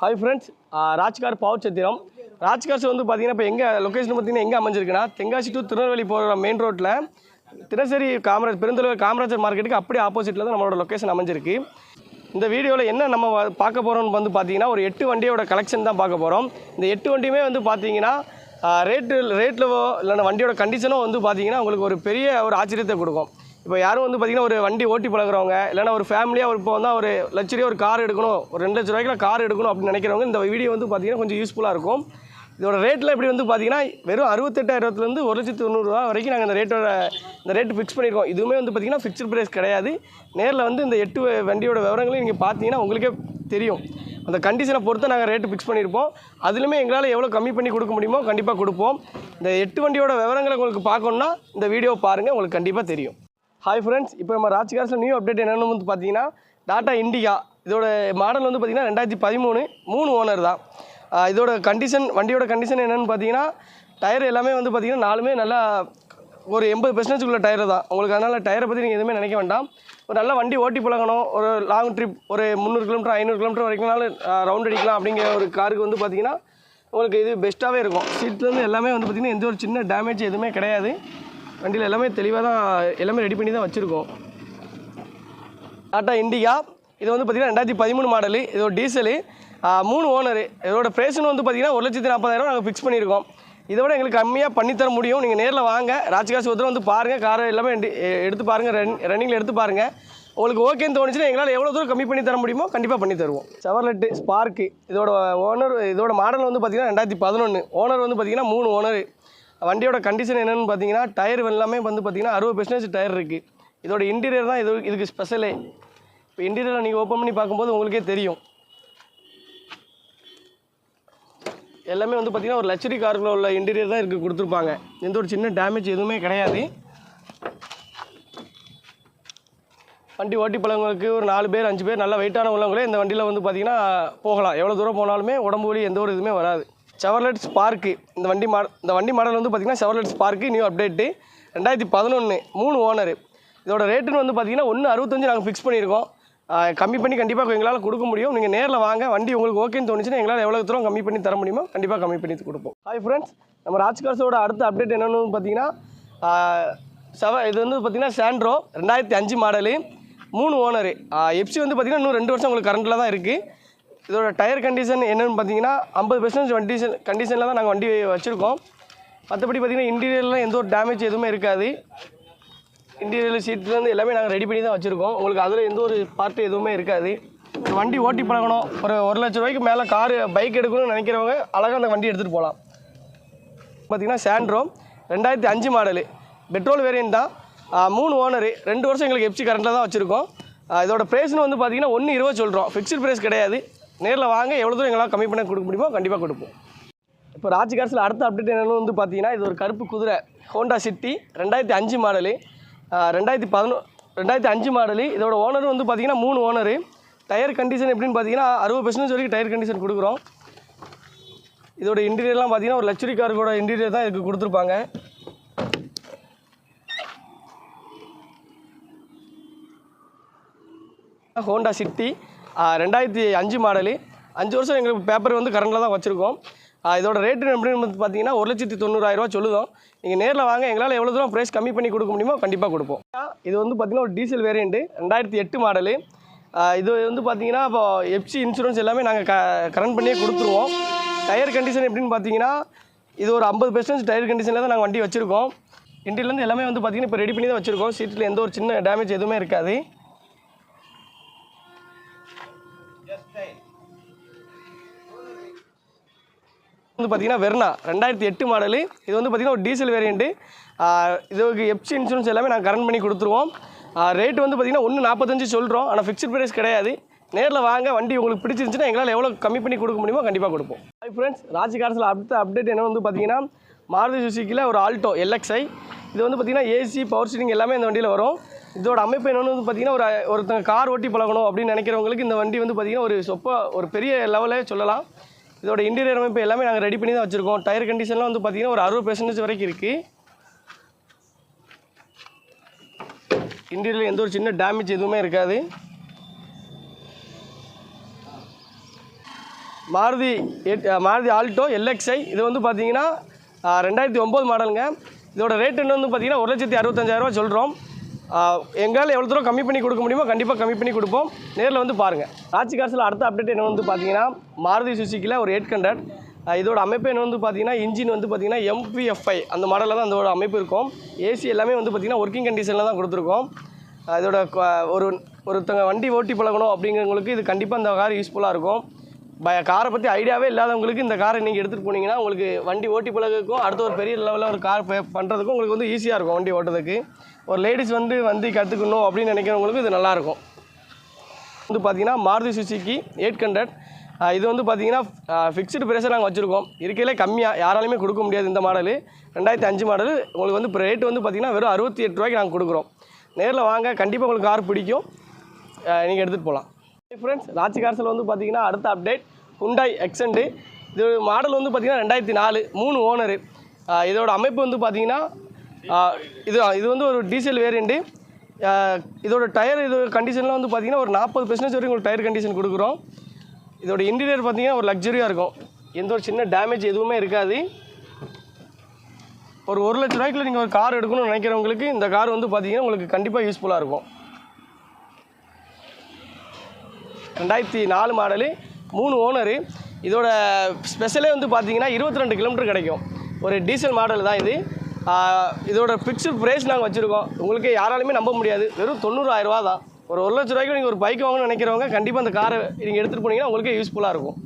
Hi friends ராஜ்கார் Pavachatram Raj Cars வந்து பார்த்தீங்கன்னா இப்போ எங்கே லொக்கேஷன் பார்த்தீங்கன்னா எங்கே அமைஞ்சிருக்குன்னா தென்காசி டு திருநெல்வேலி போகிற மெயின் ரோட்டில் தினசரி காமராஜ் பெருந்தலைவர் காமராஜர் மார்க்கெட்டுக்கு அப்படியே ஆப்போசிட்டில் தான் நம்மளோட லொக்கேஷன் அமைஞ்சிருக்கு. இந்த வீடியோவில் என்ன நம்ம பார்க்க போகிறோம்னு வந்து பார்த்தீங்கன்னா ஒரு எட்டு வண்டியோட கலெக்ஷன் தான் பார்க்க போகிறோம் இந்த எட்டு வண்டியுமே வந்து பார்த்தீங்கன்னா ரேட்டு ரேட்டில் இல்லைன்னா வண்டியோட கண்டிஷனும் வந்து பார்த்தீங்கன்னா உங்களுக்கு ஒரு பெரிய ஒரு ஆச்சரியத்தை கொடுக்கும். இப்போ யாரும் வந்து பார்த்தீங்கன்னா ஒரு வண்டி ஓட்டி பழகிறவங்க இல்லைன்னா ஒரு ஃபேமிலியாக ஒரு இப்போ வந்து ஒரு லட்சரியாக ஒரு கார் எடுக்கணும் ஒரு ரெண்டு லட்ச ரூபாய்க்குள்ள கார் எடுக்கணும் அப்படின்னு நினைக்கிறவங்க இந்த வீடியோ வந்து பார்த்தீங்கன்னா கொஞ்சம் யூஸ்ஃபுல்லாக இருக்கும். இதோட ரேட்டில் எப்படி வந்து பார்த்தீங்கன்னா வெறும் அறுபத்தெட்டாயிரத்துலேருந்து ஒரு லட்சத்து தொண்ணூறுரூவா வரைக்கும் நாங்கள் இந்த ரேட்டோட இந்த ரேட்டு ஃபிக்ஸ் பண்ணியிருக்கோம் இதுவுமே வந்து பார்த்தீங்கன்னா ஃபிக்ஸ்டு ப்ரைஸ் கிடையாது. நேரில் வந்து இந்த எட்டு வண்டியோட விவரங்களையும் நீங்கள் பார்த்தீங்கன்னா உங்களுக்கே தெரியும். அந்த கண்டிஷனை பொறுத்து நாங்கள் ரேட்டு ஃபிக்ஸ் பண்ணியிருப்போம் அதுலேயுமே எங்களால் எவ்வளோ கம்மி பண்ணி கொடுக்க முடியுமோ கண்டிப்பாக கொடுப்போம். இந்த எட்டு வண்டியோட விவரங்களை உங்களுக்கு பார்க்கணுன்னா இந்த வீடியோ பாருங்கள் உங்களுக்கு கண்டிப்பாக தெரியும். ஹாய் ஃப்ரெண்ட்ஸ் இப்போ நம்ம ராஜ்கார்ஸில் நியூ அப்டேட் என்னென்னு வந்து பார்த்தீங்கன்னா டாட்டா இண்டிகா இதோட மாடல் வந்து பார்த்தீங்கன்னா ரெண்டாயிரத்தி பதிமூணு மூணு ஓனர் தான். இதோட கண்டிஷன் வண்டியோட கண்டிஷன் என்னென்னு பார்த்தீங்கன்னா டயர் எல்லாமே வந்து பார்த்திங்கன்னா நாலுமே நல்லா ஒரு எண்பது பெர்சன்டேஜ் டயர் தான். உங்களுக்கு அதனால் டயரை பற்றி நீங்கள் எதுவுமே நினைக்க வேண்டாம். ஒரு நல்ல வண்டி ஓட்டி பழகணும். ஒரு லாங் ட்ரிப் ஒரு முந்நூறு கிலோமீட்டர் ஐநூறு கிலோமீட்டர் வரைக்கும்னாலும் ரவுண்ட் அடிக்கலாம் அப்படிங்கிற ஒரு காருக்கு வந்து பார்த்தீங்கன்னா உங்களுக்கு இது பெஸ்ட்டாகவே இருக்கும். சீட்லேருந்து எல்லாமே வந்து பார்த்திங்கன்னா எந்த ஒரு சின்ன டேமேஜ் எதுவுமே கிடையாது. வண்டியில் எல்லாமே தெளிவாக தான் எல்லாமே ரெடி பண்ணி தான் வச்சுருக்கோம். டாட்டா இண்டிகா இது வந்து பார்த்திங்கன்னா ரெண்டாயிரத்தி பதிமூணு மாடலு இதோட டீசலு மூணு ஓனரு இதோட ப்ரைஸ்னு வந்து பார்த்திங்கன்னா ஒரு லட்சத்தி நாற்பதாயிரம் நாங்கள் ஃபிக்ஸ் பண்ணியிருக்கோம் இதை விட எங்களுக்கு கம்மியாக பண்ணித்தர முடியும். நீங்கள் நேரில் வாங்க. ராஜகாசி ஒருத்தர் வந்து பாருங்கள் காரை எல்லாமே எடுத்து பாருங்கள் ரன் ரன்னிங்கில் எடுத்து பாருங்கள் உங்களுக்கு ஓகேன்னு தோணுச்சுன்னா எங்களால் எவ்வளோ தூரம் கம்மி பண்ணி தர முடியுமோ கண்டிப்பாக பண்ணி தருவோம். செவர்லெட்டு ஸ்பார்க்கு இதோட ஓனர் இதோட மாடல் வந்து பார்த்திங்கன்னா ரெண்டாயிரத்தி பதினொன்று ஓனர் வந்து பார்த்திங்கன்னா மூணு ஓனர் வண்டியோட கண்டிஷன் என்னென்னு பார்த்தீங்கன்னா டயர் எல்லாமே வந்து பார்த்திங்கன்னா அறுபது பெர்சன்டேஜ் டயர் இருக்குது இதோட இன்டீரியர் தான் இது இதுக்கு ஸ்பெஷலே இப்போ இன்டீரியரை நீங்கள் ஓப்பன் பண்ணி பார்க்கும்போது உங்களுக்கே தெரியும். எல்லாமே வந்து பார்த்திங்கன்னா ஒரு லக்ஸரி காருக்குள்ள உள்ள இன்டீரியர் தான் இருக்குது கொடுத்துருப்பாங்க. எந்த ஒரு சின்ன டேமேஜ் எதுவுமே கிடையாது. வண்டி ஓட்டி பழங்களுக்கு ஒரு நாலு பேர் அஞ்சு பேர் நல்லா வெயிட்டான உள்ளவங்களே இந்த வண்டியில் வந்து பார்த்திங்கன்னா போகலாம். எவ்வளோ தூரம் போனாலுமே உடம்பு வலி எந்த ஒரு இதுவுமே வராது. செவர்லெட் ஸ்பார்க்கு இந்த வண்டி மாடல் இந்த வண்டி மாடல் வந்து பார்த்திங்கன்னா செவர்லெட் ஸ்பார்க்கு நியூ அப்டேட்டு ரெண்டாயிரத்தி பதினொன்று மூணு ஓனர் இதோட ரேட்டுன்னு வந்து பார்த்திங்கன்னா ஒன்று அறுபத்தஞ்சு நாங்கள் ஃபிக்ஸ் பண்ணியிருக்கோம். கம்மி பண்ணி கண்டிப்பாக எங்களால் கொடுக்க முடியும். நீங்கள் நேரில் வாங்க. வண்டி உங்களுக்கு ஓகேன்னு தோணுச்சுன்னா எங்களால் எவ்வளோ தூரம் கம்மி பண்ணி தர முடியுமோ கண்டிப்பாக கம்மி பண்ணி கொடுப்போம். ஹாய் ஃப்ரெண்ட்ஸ் நம்ம ராஜ்காசோட அடுத்த அப்டேட் என்னென்னு பார்த்தீங்கன்னா செவ இது வந்து பார்த்தீங்கன்னா சாண்ட்ரோ ரெண்டாயிரத்தி அஞ்சு மாடலு மூணு ஓனரு எப்சி வந்து பார்த்தீங்கன்னா இன்னும் ரெண்டு வருஷம் உங்களுக்கு கரண்டில் தான் இருக்குது இதோட டயர் கண்டிஷன் என்னென்னு பார்த்தீங்கன்னா ஐம்பது பெர்சன்டேஜ் வண்டி கண்டிஷனில் தான் நாங்கள் வண்டி வச்சுருக்கோம். மற்றபடி பார்த்தீங்கன்னா இன்டீரியரில் எந்த ஒரு டேமேஜ் எதுவுமே இருக்காது. இன்டீரியர் சீட்லேருந்து எல்லாமே நாங்கள் ரெடி பண்ணி தான் வச்சுருக்கோம். உங்களுக்கு அதில் எந்த ஒரு பார்ட்டு எதுவுமே இருக்காது. வண்டி ஓட்டி பழகணும். ஒரு ஒரு லட்ச ரூபாய்க்கு மேலே காரு பைக் எடுக்கணும்னு நினைக்கிறவங்க அழகாக அந்த வண்டி எடுத்துகிட்டு போகலாம் பார்த்தீங்கன்னா சாண்ட்ரோ ரெண்டாயிரத்தி அஞ்சு மாடலு பெட்ரோல் வேரியன்ட் தான். மூணு ஓனரு ரெண்டு வருஷம் எங்களுக்கு எப்சி கரண்ட்டில் தான் வச்சுருக்கோம். இதோட ப்ரைஸ்னு வந்து பார்த்தீங்கன்னா ஒன்று இருபது சொல்கிறோம் ஃபிக்ஸ்டு ப்ரைஸ் கிடையாது. நேரில் வாங்க எவ்வளோ தூரம் எங்களால் கம்மி பண்ண கொடுக்க முடியுமோ கண்டிப்பாக கொடுப்போம். இப்போ ராஜ் கார்ஸில் அடுத்த அப்டேட் என்னென்னு வந்து பார்த்தீங்கன்னா இது ஒரு கருப்பு குதிரை ஹோண்டா சிட்டி ரெண்டாயிரத்தி அஞ்சு மாடலு ரெண்டாயிரத்தி பதினொ ரெண்டாயிரத்தி அஞ்சு மாடலு இதோட ஓனர் வந்து பார்த்தீங்கன்னா மூணு ஓனரு டயர் கண்டிஷன் எப்படின்னு பார்த்தீங்கன்னா அறுபது பெர்சன்டேஜ் வரைக்கும் டயர் கண்டிஷன் கொடுக்குறோம். இதோட இன்டீரியர்லாம் பார்த்தீங்கன்னா ஒரு லக்ஸரி காரோட இன்டீரியர் தான் இதுக்கு கொடுத்துருப்பாங்க. ஹோண்டா சிட்டி ரெண்டாயிரத்தி அஞ்சு மாடலு. அஞ்சு வருஷம் எங்களுக்கு பேப்பர் வந்து கரண்டில் தான் வச்சுருக்கோம். இதோட ரேட்டு எப்படின்னு வந்து பார்த்தீங்கன்னா ஒரு லட்சத்தி தொண்ணூறாயிரரூவா சொல்லுதோம். நீங்கள் நேரில் வாங்க எங்களால் எவ்வளோ தூரம் ப்ரைஸ் கம்மி பண்ணி கொடுக்க முடியுமோ கண்டிப்பாக கொடுப்போம். இது வந்து பார்த்தீங்கன்னா ஒரு டீசல் வேரியண்ட்டு ரெண்டாயிரத்தி எட்டு மாடலு. இது வந்து பார்த்தீங்கன்னா இப்போ எஃப்சி இன்சூரன்ஸ் எல்லாமே நாங்கள் க கரண்ட் பண்ணியே கொடுத்துருவோம். டயர் கண்டிஷன் எப்படின்னு பார்த்தீங்கன்னா இது ஒரு ஐம்பது பெர்சன்ட் டயர் கண்டிஷனில் தான் நாங்கள் வண்டி வச்சுருக்கோம். இண்டியிலேருந்து எல்லாமே வந்து பார்த்தீங்கன்னா இப்போ ரெடி பண்ணி தான் வச்சுருக்கோம். சீட்டில் எந்த ஒரு சின்ன டேமேஜ் எதுவுமே இருக்காது. வந்து பார்த்தீங்கன்னா வெர்னா. ரெண்டாயிரத்தி எட்டு மாடலு இது வந்து பார்த்திங்கன்னா ஒரு டீசல் வேரியண்ட்டு இதுக்கு எஃப்சி இன்சூரன்ஸ் எல்லாமே நாங்கள் கரண்ட் பண்ணி கொடுத்துருவோம். ரேட் வந்து பார்த்தீங்கன்னா ஒன்று நாற்பத்தஞ்சு சொல்கிறோம் ஆனால் ஃபிக்ஸ்ட் ப்ரைஸ் கிடையாது. நேரில் வாங்க வண்டி உங்களுக்கு பிடிச்சிருந்துச்சுன்னா எங்களால் எவ்வளோ கம்மி பண்ணி கொடுக்க முடியுமோ கண்டிப்பாக கொடுப்போம். ஹாய் ஃப்ரெண்ட்ஸ் ராஜ் கார்ஸில் அடுத்த அப்டேட் என்ன வந்து பார்த்தீங்கன்னா மாருதி சுசுக்கியில் ஒரு ஆல்டோ எல்எக்ஸ்ஐ இது வந்து பார்த்தீங்கன்னா ஏசி பவர் ஸ்டீரிங் எல்லாமே இந்த வண்டியில் வரும். இதோட அமைப்பு என்னென்னு வந்து பார்த்தீங்கன்னா ஒரு ஒருத்தங்க கார் ஓட்டி பழகணும் அப்படின்னு நினைக்கிறவங்களுக்கு இந்த வண்டி வந்து பார்த்திங்கன்னா ஒரு சொப்ப ஒரு பெரிய லெவலே சொல்லலாம். இதோட இன்டீரியர் அமைப்பு எல்லாமே நாங்கள் ரெடி பண்ணி தான் வச்சுருக்கோம். டயர் கண்டிஷன்லாம் வந்து பார்த்தீங்கன்னா ஒரு அறுபது பெர்சன்டேஜ் வரைக்கும் இருக்குது இன்டீரியர் எந்த ஒரு சின்ன டேமேஜ் எதுவுமே இருக்காது. மாருதி எட் மாருதி ஆல்டோ எல்எக்ஸ்ஐ இது வந்து பார்த்தீங்கன்னா ரெண்டாயிரத்தி ஒம்பது மாடலுங்க இதோட ரேட் என்ன வந்து பார்த்தீங்கன்னா ஒரு லட்சத்தி அறுபத்தஞ்சாயிரரூவா சொல்கிறோம் எங்களால் எவ்வளோ தூரம் கம்மி பண்ணி கொடுக்க முடியுமோ கண்டிப்பாக கம்மி பண்ணி கொடுப்போம். நேரில் வந்து பாருங்கள் ஆட்சி காசில் அடுத்த அப்டேட் என்ன வந்து பார்த்தீங்கன்னா மாருதி சுசிக்கில் ஒரு எயிட் ஹண்ட்ரட் இதோட அமைப்பு என்ன வந்து பார்த்தீங்கன்னா இன்ஜின் வந்து பார்த்தீங்கன்னா எம்பிஎஃப்ஐ அந்த மாடலில் தான் அதோட அமைப்பு இருக்கும். ஏசி எல்லாமே வந்து பார்த்திங்கன்னா ஒர்க்கிங் கண்டிஷனில் தான் கொடுத்துருக்கோம். இதோட ஒரு ஒருத்தங்க வண்டி ஓட்டி பழகணும் அப்படிங்கிறவங்களுக்கு இது கண்டிப்பாக அந்த கார் யூஸ்ஃபுல்லாக இருக்கும். காரை பற்றி ஐடியாவே இல்லாதவங்களுக்கு இந்த காரை நீங்கள் எடுத்துகிட்டு போனீங்கன்னா உங்களுக்கு வண்டி ஓட்டி பழகுக்கும் அடுத்த ஒரு பெரிய லெவலில் ஒரு கார் பண்ணுறதுக்கும் உங்களுக்கு வந்து ஈஸியாக இருக்கும் வண்டி ஓட்டுறதுக்கு. ஒரு லேடிஸ் வந்து வண்டி கற்றுக்கணும் அப்படின்னு நினைக்கிறவங்களுக்கு இது நல்லாயிருக்கும் வந்து பார்த்தீங்கன்னா மாருதி சுசுக்கி எயிட் ஹண்ட்ரட். இது வந்து பார்த்தீங்கன்னா ஃபிக்ஸ்டு ப்ரைஸை நாங்கள் வச்சுருக்கோம். இருக்கையிலே கம்மியாக யாராலையுமே கொடுக்க முடியாது இந்த மாடல் ரெண்டாயிரத்தி அஞ்சு மாடல் உங்களுக்கு வந்து இப்போ ரேட் வந்து பார்த்தீங்கன்னா வெறும் அறுபத்தி எட்டு ரூபாய்க்கு நாங்கள் கொடுக்குறோம். நேரில் வாங்க கண்டிப்பாக உங்களுக்கு கார் பிடிக்கும். நீங்கள் எடுத்துகிட்டு போகலாம் ஃப்ரெண்ட்ஸ் ராட்சி கார்ஸில் வந்து பார்த்தீங்கன்னா அடுத்த அப்டேட் ஹுண்டாய் எக்ஸண்ட்டு இது மாடல் வந்து பார்த்திங்கன்னா ரெண்டாயிரத்தி நாலு மூணு ஓனரு இதோட அமைப்பு வந்து பார்த்தீங்கன்னா இது இது வந்து ஒரு டீசல் வேரியண்ட்டு இதோட டயர் இது கண்டிஷன்லாம் வந்து பார்த்தீங்கன்னா ஒரு நாற்பது பெர்சன்டேஜ் வரைக்கும் உங்களுக்கு டயர் கண்டிஷன் கொடுக்குறோம். இதோட இன்டீரியர் பார்த்திங்கன்னா ஒரு லக்ஸரியாக இருக்கும். எந்த ஒரு சின்ன டேமேஜ் எதுவுமே இருக்காது. ஒரு ஒரு லட்ச ரூபாய்க்குள்ள நீங்கள் ஒரு கார் எடுக்கணும்னு நினைக்கிறவங்களுக்கு இந்த கார் வந்து பார்த்திங்கன்னா உங்களுக்கு கண்டிப்பாக யூஸ்ஃபுல்லாக இருக்கும். ரெண்டாயிரத்தி நாலு மாடலு மூணு ஓனரு. இதோட ஸ்பெஷலே வந்து பார்த்தீங்கன்னா இருபத்தி ரெண்டு கிலோமீட்டர் கிடைக்கும். ஒரு டீசல் மாடல் தான் இது. இதோட ஃபிக்ஸ்டு ப்ரைஸ் நாங்கள் வச்சுருக்கோம். உங்களுக்கு யாராலுமே நம்ப முடியாது. வெறும் தொண்ணூறாயிரரூவா தான். ஒரு ஒரு லட்ச ரூபாய்க்கு நீங்கள் ஒரு பைக் வாங்கணும்னு நினைக்கிறவங்க கண்டிப்பாக அந்த காரை நீங்கள் எடுத்துகிட்டு போனீங்கன்னா உங்களுக்கே யூஸ்ஃபுல்லாக இருக்கும்.